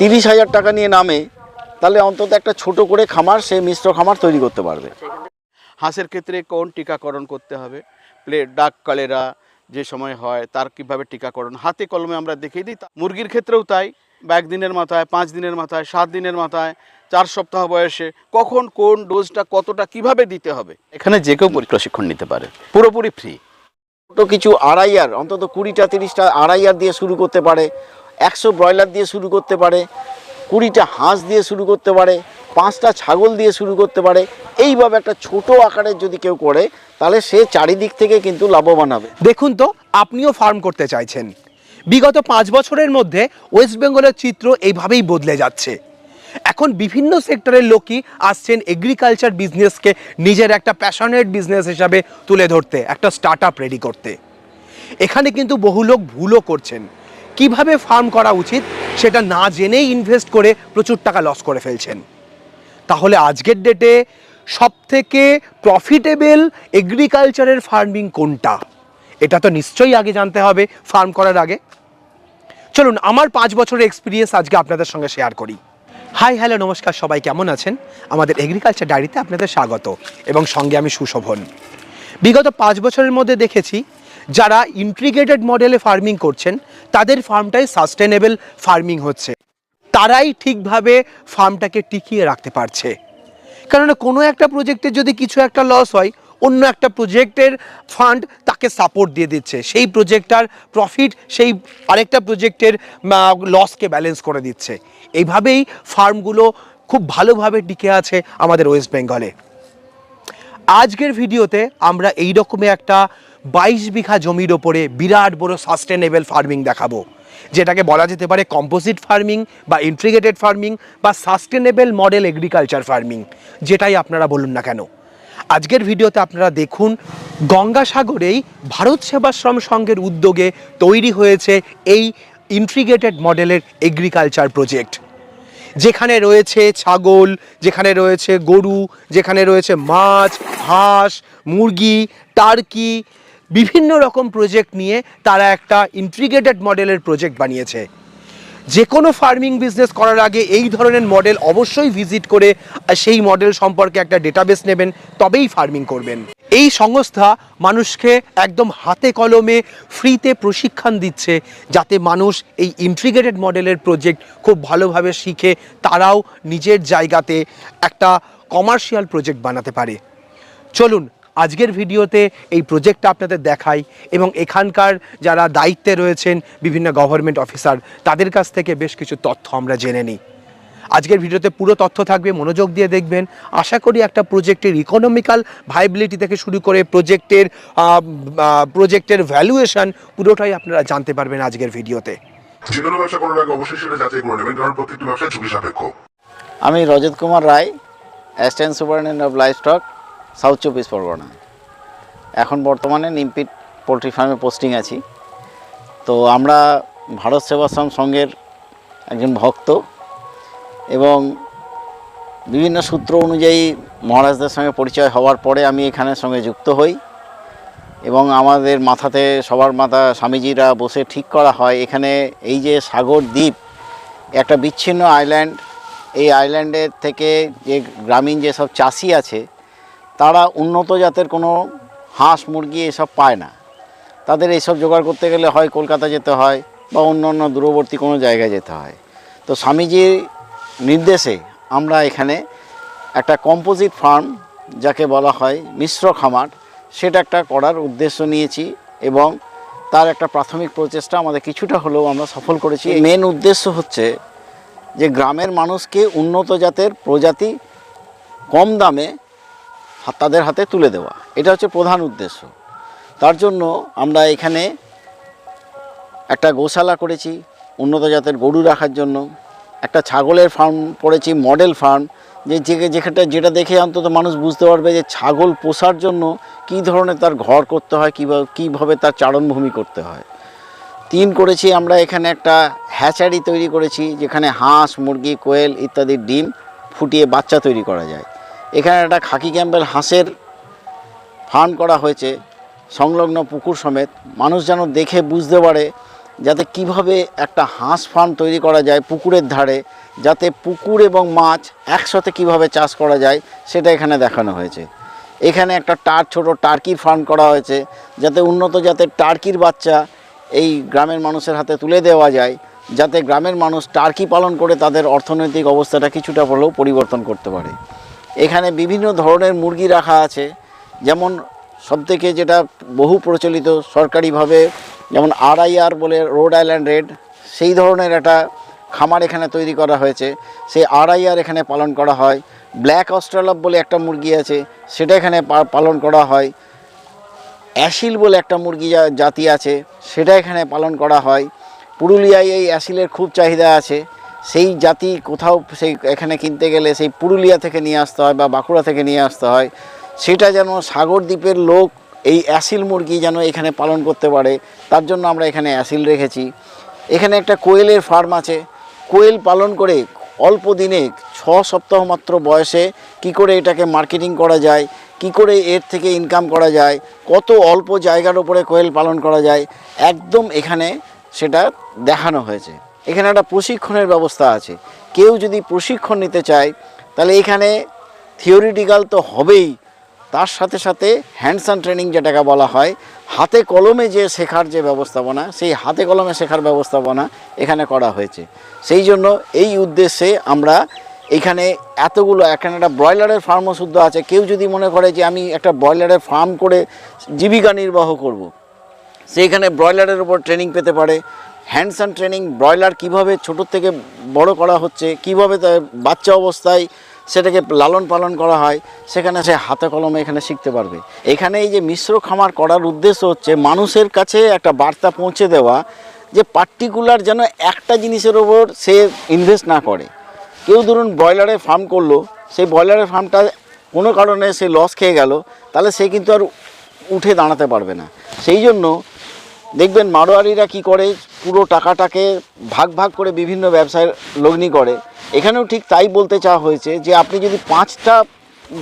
তিরিশ হাজার টাকা নিয়ে নামে তাহলে অন্তত একটা ছোট করে খামার সে মিশ্র খামার তৈরি করতে পারবে। হাঁসের ক্ষেত্রে কোন টিকাকরণ করতে হবে? প্লে ডাক কলেরা যে সময় হয় তার কীভাবে টিকাকরণ? হাতে কলমে আমরা দেখিয়ে দিই মুরগির ক্ষেত্রেও তাই। বা একদিনের মাথায় পাঁচ দিনের মাথায় সাত দিনের মাথায় চার সপ্তাহ বয়সে কখন কোন ডোজটা কতটা কীভাবে দিতে হবে? এখানে যে কেউ প্রশিক্ষণ নিতে পারে পুরোপুরি ফ্রি। ছোটো কিছু আড়াইয়ার অন্তত কুড়িটা তিরিশটা আড়াইয়ার দিয়ে শুরু করতে পারে। একশো ব্রয়লার দিয়ে শুরু করতে পারে, কুড়িটা হাঁস দিয়ে শুরু করতে পারে, পাঁচটা ছাগল দিয়ে শুরু করতে পারে। এইভাবে একটা ছোট আকারের যদি কেউ করে, তাহলে সে চারিদিক থেকে কিন্তু লাভবান হবে। দেখুন তো, আপনিও ফার্ম করতে চাইছেন। বিগত পাঁচ বছরের মধ্যে ওয়েস্ট বেঙ্গলের চিত্র এইভাবেই বদলে যাচ্ছে। এখন বিভিন্ন সেক্টরের লোকই আসছেন এগ্রিকালচার বিজনেসকে নিজের একটা প্যাশনেট বিজনেস হিসাবে তুলে ধরতে, একটা স্টার্ট আপ রেডি করতে। এখানে কিন্তু বহু লোক ভুলও করছেন। কীভাবে ফার্ম করা উচিত সেটা না জেনেই ইনভেস্ট করে প্রচুর টাকা লস করে ফেলছেন। তাহলে আজকের ডেটে সব থেকে প্রফিটেবল এগ্রিকালচারের ফার্মিং কোনটা? এটা তো নিশ্চয়ই আগে জানতে হবে, ফার্ম করার আগে। চলুন, আমার পাঁচ বছরের এক্সপিরিয়েন্স আজকে আপনাদের সঙ্গে শেয়ার করি। হাই হ্যালো নমস্কার, সবাই কেমন আছেন? আমাদের এগ্রিকালচার ডায়েরিতে আপনাদের স্বাগত এবং সঙ্গে আমি সুশোভন। বিগত পাঁচ বছরের মধ্যে দেখেছি যারা ইন্টিগ্রেটেড মডেলে ফার্মিং করছেন, তাদের ফার্মটাই সাস্টেনেবল ফার্মিং হচ্ছে। তারাই ঠিকভাবে ফার্মটাকে টিকিয়ে রাখতে পারছে। কেননা কোনো একটা প্রজেক্টের যদি কিছু একটা লস হয়, অন্য একটা প্রজেক্টের ফান্ড তাকে সাপোর্ট দিয়ে দিচ্ছে। সেই প্রজেক্টটার প্রফিট সেই আরেকটা প্রজেক্টের লসকে ব্যালেন্স করে দিচ্ছে। এইভাবেই ফার্মগুলো খুব ভালোভাবে টিকে আছে আমাদের ওয়েস্ট বেঙ্গলে আজকের ভিডিওতে আমরা এই রকমের একটা বাইশ বিঘা জমির ওপরে বিরাট বড় সাস্টেনেবল ফার্মিং দেখাবো। যেটাকে বলা যেতে পারে কম্পোজিট ফার্মিং বা ইন্টিগ্রেটেড ফার্মিং বা সাস্টেনেবল মডেল এগ্রিকালচার ফার্মিং যেটাই আপনারা বলুন না কেন। আজকের ভিডিওতে আপনারা দেখুন, গঙ্গাসাগরেই ভারত সেবাশ্রম সংঘের উদ্যোগে তৈরি হয়েছে এই ইন্টিগ্রেটেড মডেলের এগ্রিকালচার প্রজেক্ট যেখানে রয়েছে ছাগল, যেখানে রয়েছে গরু, যেখানে রয়েছে মাছ, হাঁস, মুরগি টার্কি বিভিন্ন রকম প্রজেক্ট নিয়ে তারা একটা ইন্টিগ্রেটেড মডেলের প্রজেক্ট বানিয়েছে। যে কোনো ফার্মিং বিজনেস করার আগে এই ধরনের মডেল অবশ্যই ভিজিট করে সেই মডেল সম্পর্কে একটা ডেটাবেস নেবেন, তবেই ফার্মিং করবেন। এই সংস্থা মানুষকে একদম হাতে কলমে ফ্রিতে প্রশিক্ষণ দিচ্ছে, যাতে মানুষ এই ইন্টিগ্রেটেড মডেলের প্রজেক্ট খুব ভালোভাবে শিখে, তারাও নিজের জায়গাতে একটা কমার্শিয়াল প্রজেক্ট বানাতে পারে। চলুন আজকের ভিডিওতে এই প্রজেক্টটা আপনাদের দেখাই এবং এখানকার যারা দায়িত্বে রয়েছেন বিভিন্ন গভর্নমেন্ট অফিসার তাদের কাছ থেকে বেশ কিছু তথ্য আমরা জেনে নিই। আজকের ভিডিওতে পুরো তথ্য থাকবে মনোযোগ দিয়ে দেখবেন। আশা করি একটা প্রজেক্টের ইকোনমিক্যাল ভাইবিলিটি থেকে শুরু করে প্রজেক্টের প্রজেক্টের ভ্যালুয়েশন পুরোটাই আপনারা জানতে পারবেন আজকের ভিডিওতে। যে কোনো ব্যবসা করার আগে অবশ্যই সেটা যাচাই করে নেবেন কারণ প্রত্যেকটি ব্যবসা ঝুঁকি সাপেক্ষ। আমি Rajat Kumar Roy assistant superintendent of livestock south চব্বিশ পরগনা। এখন বর্তমানে নিমপিট পোলট্রি ফার্মে পোস্টিং আছি। তো আমরা ভারত সেবাশ্রম সংঘের একজন ভক্ত এবং বিভিন্ন সূত্র অনুযায়ী মহারাজদের সঙ্গে পরিচয় হওয়ার পরে আমি এখানের সঙ্গে যুক্ত হই এবং আমাদের মাথাতে সবার মাথা স্বামীজিরা বসে ঠিক করা হয়। এখানে এই যে সাগর দ্বীপ, একটা বিচ্ছিন্ন আইল্যান্ড এই আইল্যান্ডের থেকে যে গ্রামীণ যেসব চাষি আছে তারা উন্নত জাতের কোনো হাঁস, মুরগি এসব পায় না। তাদের এইসব জোগাড় করতে গেলে হয় কলকাতা যেতে হয় বা অন্য অন্য দূরবর্তী কোনো জায়গায় যেতে হয়। তো স্বামীজির নির্দেশে আমরা এখানে একটা কম্পোজিট ফার্ম, যাকে বলা হয় মিশ্র খামার, সেটা একটা করার উদ্দেশ্য নিয়েছি এবং তার একটা প্রাথমিক প্রচেষ্টা আমাদের কিছুটা হলেও আমরা সফল করেছি। মেন উদ্দেশ্য হচ্ছে যে গ্রামের মানুষকে উন্নত জাতের প্রজাতি কম দামে তাদের হাতে তুলে দেওয়া। এটা হচ্ছে প্রধান উদ্দেশ্য। তার জন্য আমরা এখানে একটা গোশালা করেছি উন্নত জাতের গরু রাখার জন্য। একটা ছাগলের ফার্ম করেছি মডেল ফার্ম যে যেখানটা যেটা দেখে অন্তত মানুষ বুঝতে পারবে যে ছাগল পোষার জন্য কী ধরনের তার ঘর করতে হয়, কীভাবে কীভাবে তার চারণভূমি করতে হয়। তিন করেছি আমরা এখানে একটা হ্যাচারি তৈরি করেছি, যেখানে হাঁস, মুরগি, কোয়েল ইত্যাদির ডিম ফুটিয়ে বাচ্চা তৈরি করা যায়। এখানে একটা খাকি ক্যাম্বেল হাঁসের ফার্ম করা হয়েছে, সংলগ্ন পুকুর সমেত। মানুষ যেন দেখে বুঝতে পারে যাতে কীভাবে একটা হাঁস ফার্ম তৈরি করা যায় পুকুরের ধারে, যাতে পুকুর এবং মাছ একসাথে কীভাবে চাষ করা যায় সেটা এখানে দেখানো হয়েছে। এখানে একটা টার, ছোট টার্কির ফার্ম করা হয়েছে, যাতে উন্নত জাতের টার্কির বাচ্চা এই গ্রামের মানুষের হাতে তুলে দেওয়া যায়, যাতে গ্রামের মানুষ টার্কি পালন করে তাদের অর্থনৈতিক অবস্থাটা কিছুটা হলেও পরিবর্তন করতে পারে। এখানে বিভিন্ন ধরনের মুরগি রাখা আছে। যেমন সবথেকে যেটা বহু প্রচলিত সরকারিভাবে যেমন আরআইআর বলে রোড আইল্যান্ড রেড, সেই ধরনের একটা খামার এখানে তৈরি করা হয়েছে। সেই আরআইআর এখানে পালন করা হয়। ব্ল্যাক অস্ট্রেলপ বলে একটা মুরগি আছে, সেটা এখানে পালন করা হয়। অ্যাসিল বলে একটা মুরগি জাতি আছে, সেটা এখানে পালন করা হয়। পুরুলিয়ায় এই অ্যাসিলের খুব চাহিদা আছে। সেই জাতি কোথাও সেই এখানে কিনতে গেলে সেই পুরুলিয়া থেকে নিয়ে আসতে হয় বা বাঁকুড়া থেকে নিয়ে আসতে হয়, সেটা যেন সাগর দ্বীপের লোক এই অ্যাসিল মুরগি যেন এখানে পালন করতে পারে, তার জন্য আমরা এখানে অ্যাসিল রেখেছি। এখানে একটা কোয়েলের ফার্ম আছে, কোয়েল পালন করে অল্প দিনে ছ সপ্তাহ মাত্র বয়সে কি করে এটাকে মার্কেটিং করা যায়, কি করে এর থেকে ইনকাম করা যায়, কত অল্প জায়গার উপরে কোয়েল পালন করা যায়, একদম এখানে সেটা দেখানো হয়েছে। এখানে একটা প্রশিক্ষণের ব্যবস্থা আছে। কেউ যদি প্রশিক্ষণ নিতে চায়, তাহলে এখানে থিওরিটিক্যাল তো হবেই। তার সাথে সাথে হ্যান্ডস অ্যান্ড ট্রেনিং যেটাকে বলা হয়, হাতে কলমে যে শেখার যে ব্যবস্থাপনা, সেই হাতে কলমে শেখার ব্যবস্থাপনা এখানে করা হয়েছে। সেই জন্য এই উদ্দেশ্যে আমরা এখানে এতগুলো, এখানে একটা ব্রয়লারের ফার্মও শুদ্ধ আছে। কেউ যদি মনে করে যে আমি একটা ব্রয়লারের ফার্ম করে জীবিকা নির্বাহ করব। সেইখানে ব্রয়লারের উপর ট্রেনিং পেতে পারে। হ্যান্ডস অ্যান্ড ট্রেনিং, ব্রয়লার কীভাবে ছোট থেকে বড় করা হচ্ছে, কীভাবে তার বাচ্চা অবস্থায় সেটাকে লালন পালন করা হয়, সেখানে সে হাতে কলমে এখানে শিখতে পারবে। এখানে এই যে মিশ্র খামার করার উদ্দেশ্য হচ্ছে মানুষের কাছে একটা বার্তা পৌঁছে দেওয়া যে পার্টিকুলার যেন একটা জিনিসের ওপর সে ইনভেস্ট না করে। কেউ ধরুন ব্রয়লারের ফার্ম করল, সেই ব্রয়লারের ফার্মটা কোনো কারণে সে লস খেয়ে গেল, তাহলে সে কিন্তু আর উঠে দাঁড়াতে পারবে না। সেই জন্য দেখবেন মারোয়ারিরা কি করে পুরো টাকাটাকে ভাগ ভাগ করে বিভিন্ন ব্যবসায় লগ্নি করে। এখানেও ঠিক তাই বলতে চাওয়া হয়েছে যে, আপনি যদি পাঁচটা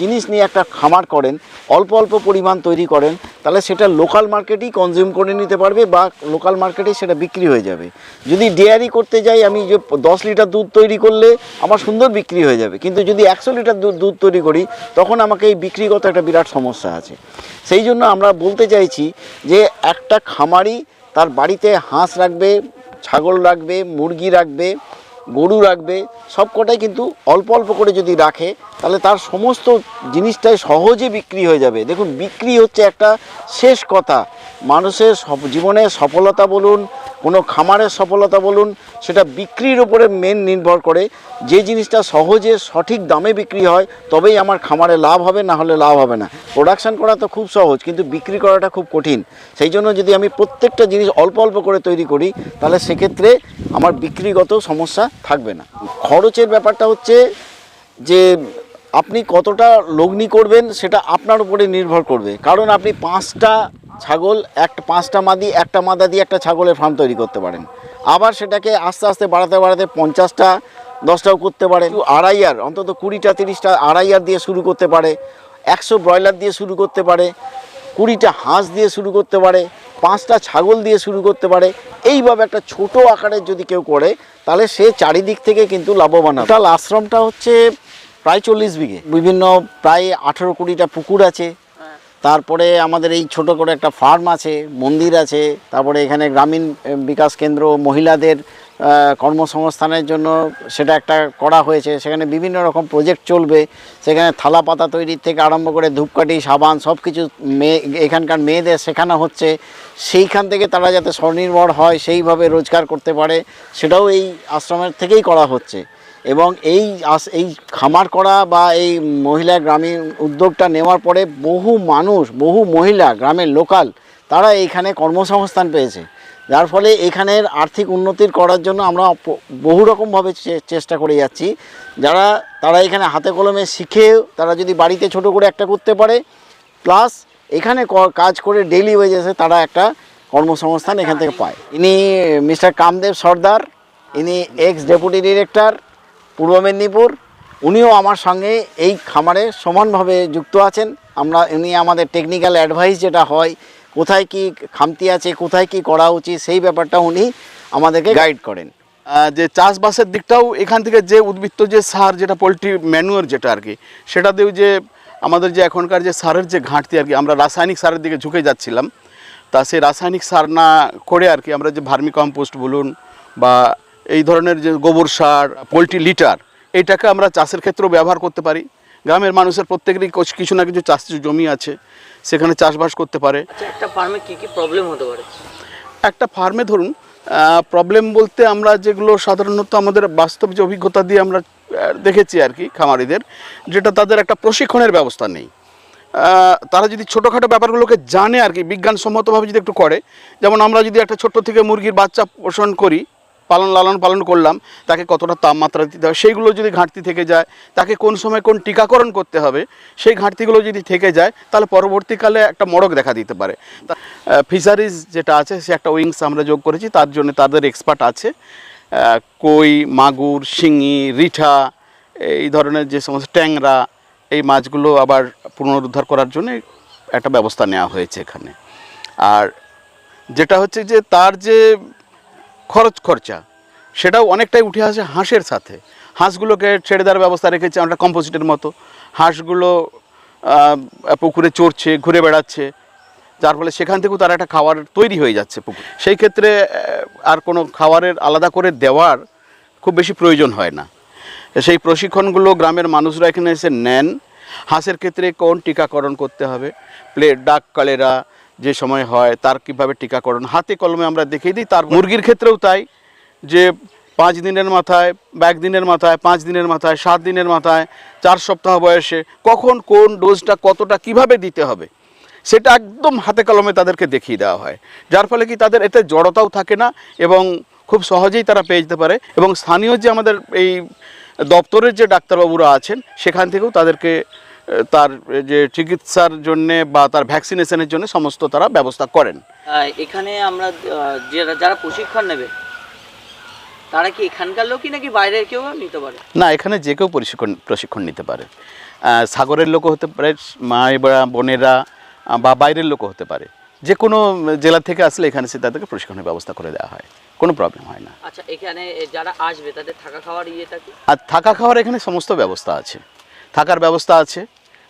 জিনিস নিয়ে একটা খামার করেন, অল্প অল্প পরিমাণ তৈরি করেন, তাহলে সেটা লোকাল মার্কেটেই কনজিউম করে নিতে পারবে বা লোকাল মার্কেটেই সেটা বিক্রি হয়ে যাবে। যদি ডেয়ারি করতে যাই, আমি যে দশ লিটার দুধ তৈরি করলে আমার সুন্দর বিক্রি হয়ে যাবে। কিন্তু যদি একশো লিটার দুধ দুধ তৈরি করি, তখন আমাকে এই বিক্রিগত একটা বিরাট সমস্যা আছে। সেই জন্য আমরা বলতে চাইছি যে, একটা খামারি তার বাড়িতে হাঁস রাখবে, ছাগল রাখবে, মুরগি রাখবে, গরু রাখবে, সব কটাই কিন্তু অল্প অল্প করে যদি রাখে, তাহলে তার সমস্ত জিনিসটাই সহজে বিক্রি হয়ে যাবে। দেখুন, বিক্রি হচ্ছে একটা শেষ কথা। মানুষের জীবনে সফলতা বলুন কোনো খামারের সফলতা বলুন, সেটা বিক্রির উপরে মেন নির্ভর করে। যে জিনিসটা সহজে সঠিক দামে বিক্রি হয়, তবেই আমার খামারে লাভ হবে, না হলে লাভ হবে না। প্রোডাকশান করা তো খুব সহজ, কিন্তু বিক্রি করাটা খুব কঠিন। সেই জন্য যদি আমি প্রত্যেকটা জিনিস অল্প অল্প করে তৈরি করি, তাহলে সেক্ষেত্রে আমার বিক্রিগত সমস্যা থাকবে না। খরচের ব্যাপারটা হচ্ছে যে আপনি কতটা লগ্নি করবেন, সেটা আপনার উপরে নির্ভর করবে। কারণ আপনি পাঁচটা ছাগল, একটা পাঁচটা মাদি, একটা মাদা দিয়ে একটা ছাগলের ফার্ম তৈরি করতে পারেন। আবার সেটাকে আস্তে আস্তে বাড়াতে বাড়াতে পঞ্চাশটা, দশটাও করতে পারেন। আড়াইয়ার অন্তত কুড়িটা, তিরিশটা আড়াইয়ার দিয়ে শুরু করতে পারে। একশো ব্রয়লার দিয়ে শুরু করতে পারে। কুড়িটা হাঁস দিয়ে শুরু করতে পারে। পাঁচটা ছাগল দিয়ে শুরু করতে পারে। এইভাবে একটা ছোট আকারের যদি কেউ করে, তাহলে সে চারিদিক থেকে কিন্তু লাভবান টোটাল আশ্রমটা হচ্ছে প্রায় চল্লিশ বিঘে। বিভিন্ন প্রায় আঠেরো কুড়িটা পুকুর আছে। তারপরে আমাদের এই ছোট করে একটা ফার্ম আছে, মন্দির আছে, তারপরে এখানে গ্রামীণ বিকাশ কেন্দ্র, মহিলাদের কর্মসংস্থানের জন্য সেটা একটা করা হয়েছে। সেখানে বিভিন্ন রকম প্রজেক্ট চলবে। সেখানে থালা পাতা তৈরির থেকে আরম্ভ করে ধূপকাঠি, সাবান সব কিছু মেয়ে এখানকার মেয়েদের শেখানো হচ্ছে। সেইখান থেকে তারা যাতে স্বনির্ভর হয়, সেইভাবে রোজগার করতে পারে, সেটাও এই আশ্রমের থেকেই করা হচ্ছে। এবং এই এই খামার করা বা এই মহিলা গ্রামীণ উদ্যোগটা নেওয়ার পরে বহু মানুষ, বহু মহিলা গ্রামের লোকাল, তারা এইখানে কর্মসংস্থান পেয়েছে। যার ফলে এখানের আর্থিক উন্নতির করার জন্য আমরা বহু রকমভাবে চেষ্টা করে যাচ্ছি। যারা, তারা এখানে হাতে কলমে শিখে, তারা যদি বাড়িতে ছোট করে একটা করতে পারে, প্লাস এখানে কাজ করে ডেইলি ওয়েজেসে তারা একটা কর্মসংস্থান এখান থেকে পায়। ইনি মিস্টার কামদেব সর্দার, ইনি এক্স ডেপুটি ডিরেক্টর পূর্ব মেদিনীপুর। উনিও আমার সঙ্গে এই খামারে সমানভাবে যুক্ত আছেন। আমরা, উনি আমাদের টেকনিক্যাল অ্যাডভাইস যেটা হয়, কোথায় কি খামতি আছে, কোথায় কি করা উচিত, সেই ব্যাপারটা উনি আমাদেরকে গাইড করেন। যে চাষবাসের দিকটাও এখান থেকে যে উদ্বৃত্ত যে সার, যেটা পোলট্রি ম্যানুয়ার যেটা আর কি সেটা দিয়েও যে আমাদের যে এখনকার যে সারের যে ঘাটতি আর কি, আমরা রাসায়নিক সারের দিকে ঝুঁকে যাচ্ছিলাম। তা সেই রাসায়নিক সার না করে আর কি আমরা যে ভার্মি কম্পোস্ট বলুন বা এই ধরনের যে গোবর সার পোলট্রি লিটার এইটাকে আমরা চাষের ক্ষেত্রেও ব্যবহার করতে পারি। গ্রামের মানুষের প্রত্যেকেরই কিছু না কিছু চাষ জমি আছে সেখানে চাষবাস করতে পারে। আচ্ছা একটা ফার্মে কী কী প্রবলেম হতে পারে? একটা ফার্মে ধরুন প্রবলেম বলতে আমরা যেগুলো সাধারণত আমাদের বাস্তব যে অভিজ্ঞতা দিয়ে আমরা দেখেছি আর কি খামারিদের যেটা তাদের একটা প্রশিক্ষণের ব্যবস্থা নেই। তারা যদি ছোটোখাটো ব্যাপারগুলোকে জানে আর কি বিজ্ঞানসম্মতভাবে যদি একটু করে যেমন আমরা যদি একটা ছোট্ট থেকে মুরগির বাচ্চা পোষণ করি পালন লালন পালন করলাম, তাকে কতটা তাপমাত্রা দিতে হবে, সেইগুলো যদি ঘাটতি থেকে যায়, তাকে কোন সময় কোন টিকাকরণ করতে হবে, সেই ঘাটতিগুলো যদি থেকে যায়, তাহলে পরবর্তীকালে একটা মড়ক দেখা দিতে পারে। ফিশারিজ যেটা আছে, সে একটা উইংস আমরা যোগ করেছি, তার জন্য তাদের এক্সপার্ট আছে কই, মাগুর, শিঙি, রিঠা, এই ধরনের যে সমস্ত ট্যাংরা, এই মাছগুলো আবার পুনরুদ্ধার করার জন্য একটা ব্যবস্থা নেওয়া হয়েছে এখানে। আর যেটা হচ্ছে যে তার যে খরচ খরচা, সেটাও অনেকটাই উঠে আসে হাঁসের সাথে। হাঁসগুলোকে ছেড়ে দেওয়ার ব্যবস্থা রেখেছে আমরা কম্পোজিটের মতো। হাঁসগুলো পুকুরে চড়ছে, ঘুরে বেড়াচ্ছে, যার ফলে সেখান থেকেও তার একটা খাবার তৈরি হয়ে যাচ্ছে পুকুর। সেই ক্ষেত্রে আর কোনো খাবারের আলাদা করে দেওয়ার খুব বেশি প্রয়োজন হয় না। সেই প্রশিক্ষণগুলো গ্রামের মানুষরা এখানে এসে নেন। হাঁসের ক্ষেত্রে কোন টিকাকরণ করতে হবে? প্লেট ডাক কলেরা যে সময় হয় তার কীভাবে টিকাকরণ হাতে কলমে আমরা দেখিয়ে দিই তার মুরগির ক্ষেত্রেও তাই যে পাঁচ দিনের মাথায় বা এক দিনের মাথায় পাঁচ দিনের মাথায় সাত দিনের মাথায় চার সপ্তাহ বয়সে কখন কোন ডোজটা কতটা কীভাবে দিতে হবে সেটা একদম হাতে কলমে তাদেরকে দেখিয়ে দেওয়া হয়। যার ফলে কি তাদের এতে জড়তাও থাকে না এবং খুব সহজেই তারা পেয়ে যেতে পারে এবং স্থানীয় যে আমাদের এই দপ্তরের যে ডাক্তারবাবুরা আছেন সেখান থেকেও তাদেরকে তার যে চিকিৎসার জন্যে বা তার ভ্যাকসিনেশনের জন্য সমস্ত তারা ব্যবস্থা করেন। এখানে আমরা যারা যারা প্রশিক্ষণ নেবে তারা কি এখানকার লোকই নাকি বাইরের কেউ নিতে পারে? না এখানে যে কেউ প্রশিক্ষণ প্রশিক্ষণ নিতে পারে। সাগরের লোকও হতে পারে মায়েরা বোনেরা বা বাইরের লোকও হতে পারে। যে কোনো জেলা থেকে আসলে এখানে সে তাদেরকে প্রশিক্ষণের ব্যবস্থা করে দেওয়া হয়। কোনো প্রবলেম হয় না। আচ্ছা এখানে যারা আসবে তাদের থাকা খাওয়ার ইয়েটা কি? আর থাকা খাওয়ার এখানে সমস্ত ব্যবস্থা আছে। থাকার ব্যবস্থা আছে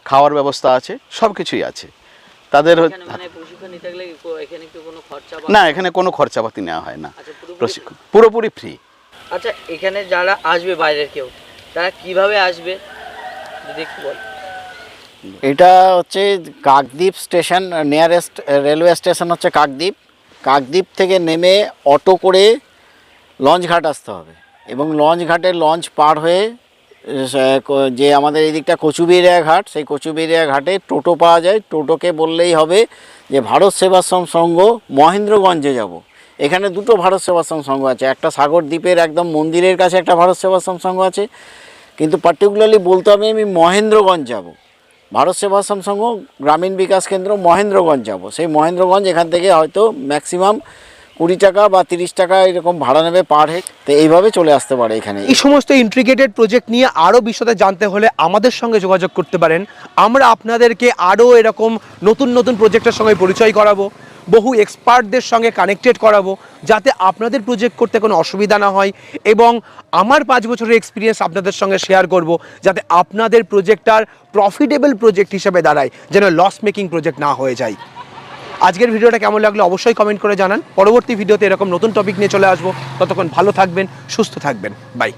খাওয়ার ব্যবস্থা আছে সব কিছুই আছে। তাদের মানে প্রশিক্ষণ নিতে গেলে কি কো- এখানে কি কোনো খরচা বা না এখানে কোনো খরচাপাতি নেওয়া হয় না। আচ্ছা পুরোপুরি প্রশিক্ষণ পুরোপুরি ফ্রি আচ্ছা এখানে যারা আসবে বাইরের কেউ তারা কীভাবে আসবে? যদি একটু বল। এটা হচ্ছে Kakdwip station nearest railway station হচ্ছে কাকদ্বীপ। কাকদ্বীপ থেকে নেমে অটো করে লঞ্চ ঘাট আসতে হবে। এবং লঞ্চ ঘাটে লঞ্চ পার হয়ে যে আমাদের এই দিকটা কচুবেরিয়া ঘাট, সেই কচুবেরিয়া ঘাটে টোটো পাওয়া যায়। টোটোকে বললেই হবে যে ভারত সেবাশ্রম সংঘ মহেন্দ্রগঞ্জে যাব। এখানে দুটো ভারত সেবাশ্রম সংঘ আছে। একটা সাগর দ্বীপের একদম মন্দিরের কাছে একটা ভারত সেবাশ্রম সংঘ আছে। কিন্তু পার্টিকুলারলি বলতে হবে আমি মহেন্দ্রগঞ্জ যাব। ভারত সেবাশ্রম সংঘ গ্রামীণ বিকাশ কেন্দ্র মহেন্দ্রগঞ্জ যাব। সেই মহেন্দ্রগঞ্জ এখান থেকে হয়তো ম্যাক্সিমাম কুড়ি টাকা বা তিরিশ টাকা এরকম ভাড়া নেবে পার হেড তো এইভাবে চলে আসতে পারে এখানে। এই সমস্ত ইন্ট্রিগেটেড প্রজেক্ট নিয়ে আরও বিশদে জানতে হলে আমাদের সঙ্গে যোগাযোগ করতে পারেন। আমরা আপনাদেরকে আরও এরকম নতুন নতুন প্রজেক্টের সঙ্গে পরিচয় করাবো, বহু এক্সপার্টদের সঙ্গে কানেক্টেড করাবো, যাতে আপনাদের প্রজেক্ট করতে কোনো অসুবিধা না হয় এবং আমার পাঁচ বছরের এক্সপিরিয়েন্স আপনাদের সঙ্গে শেয়ার করব, যাতে আপনাদের প্রজেক্টটার প্রফিটেবল প্রজেক্ট হিসেবে দাঁড়ায়, যেন লস মেকিং প্রজেক্ট না হয়ে যায়। আজকের ভিডিওটা কেমন লাগল অবশ্যই কমেন্ট করে জানান। পরবর্তী ভিডিওতে এরকম নতুন টপিক নিয়ে চলে আসব। ততক্ষণ ভালো থাকবেন, সুস্থ থাকবেন। বাই